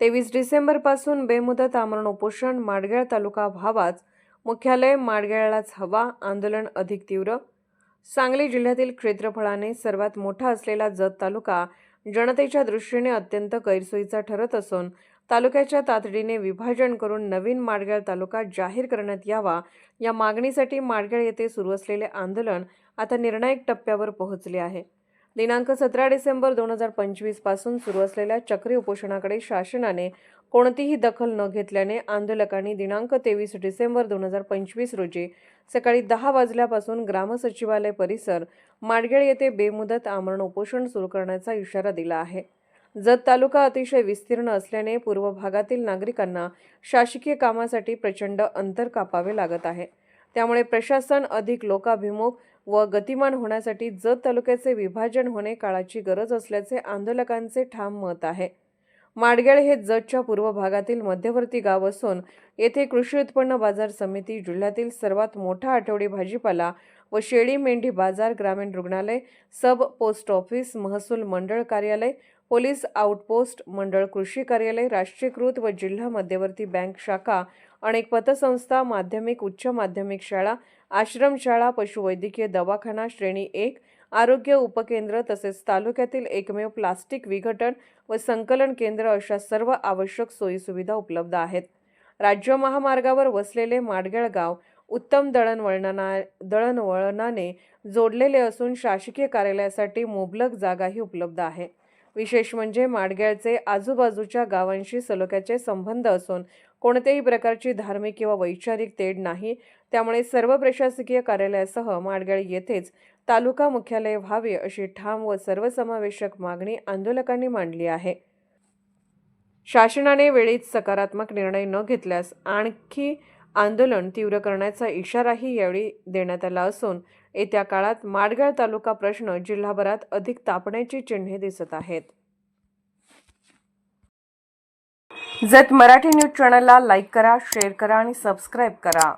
तेवीस डिसेंबरपासून बेमुदत आमरण उपोषण माडगेळ तालुका व्हावाच मुख्यालय माडगेळलाच हवा. आंदोलन अधिक तीव्र. सांगली जिल्ह्यातील क्षेत्रफळाने सर्वात मोठा असलेला जत तालुका जनतेच्या दृष्टीने अत्यंत गैरसोयीचा ठरत असून तालुक्याच्या तातडीने विभाजन करून नवीन माडगेळ तालुका जाहीर करण्यात यावा. या मागणीसाठी माडगेळ येथे सुरू असलेले आंदोलन आता निर्णायक टप्प्यावर पोहोचले आहे. दिनांक सतरा डिसेंबर दोन हजार पंचवीसपासून सुरू असलेल्या चक्री उपोषणाकडे शासनाने कोणतीही दखल न घेतल्याने आंदोलकांनी दिनांक तेवीस डिसेंबर दोन हजार पंचवीस रोजी सकाळी दहा वाजल्यापासून ग्रामसचिवालय परिसर माडगेळ येथे बेमुदत आमरण उपोषण सुरू करण्याचा इशारा दिला आहे. जत तालुका अतिशय विस्तीर्ण असल्याने पूर्व भागातील नागरिकांना शासकीय कामासाठी प्रचंड अंतर कापावे लागत आहे. त्यामुळे प्रशासन अधिक लोकाभिमुख व गतिमान होण्यासाठी जत तालुक्याचे विभाजन होणे काळाची गरज असल्याचे आंदोलकांचे ठाम मत आहे. माडगेळ हे जतच्या पूर्व भागातील मध्यवर्ती गाव असून येथे कृषी उत्पन्न बाजार समिती जिल्ह्यातील सर्वात मोठा आठवडी भाजीपाला व शेळी मेंढी बाजार ग्रामीण रुग्णालय सब पोस्ट ऑफिस महसूल मंडळ कार्यालय पोलीस आउटपोस्ट मंडळ कृषी कार्यालय राष्ट्रीयकृत व जिल्हा मध्यवर्ती बँक शाखा अनेक पतसंस्था माध्यमिक उच्च माध्यमिक शाळा आश्रमशाळा पशुवैद्यकीय दवाखाना श्रेणी एक आरोग्य उपकेंद्र तसेच तालुक्यातील एकमेव प्लास्टिक विघटन व संकलन केंद्र अशा सर्व आवश्यक सोयीसुविधा उपलब्ध आहेत. राज्य महामार्गावर वसलेले माडगेळ गाव उत्तम दळणवळणा दळणवळणाने जोडलेले असून शासकीय कार्यालयासाठी मुबलक जागाही उपलब्ध आहे. विशेष म्हणजे माडग्याळचे आजूबाजूच्या गावांशी सलोख्याचे संबंध असून कोणत्याही प्रकारची धार्मिक किंवा वैचारिक तेढ नाही. त्यामुळे सर्व प्रशासकीय कार्यालयासह माडगाळ येथेच तालुका मुख्यालय व्हावे अशी ठाम व सर्वसमावेशक मागणी आंदोलकांनी मांडली आहे. शासनाने वेळीच सकारात्मक निर्णय न घेतल्यास आणखी आंदोलन तीव्र करण्याचा इशाराही यावेळी देण्यात आला असून येत्या काळात माडगाळ तालुका प्रश्न जिल्हाभरात अधिक तापण्याची चिन्हे दिसत आहेत. जत मराठी न्यूज चॅनलला लाईक करा शेअर करा आणि सबस्क्राईब करा.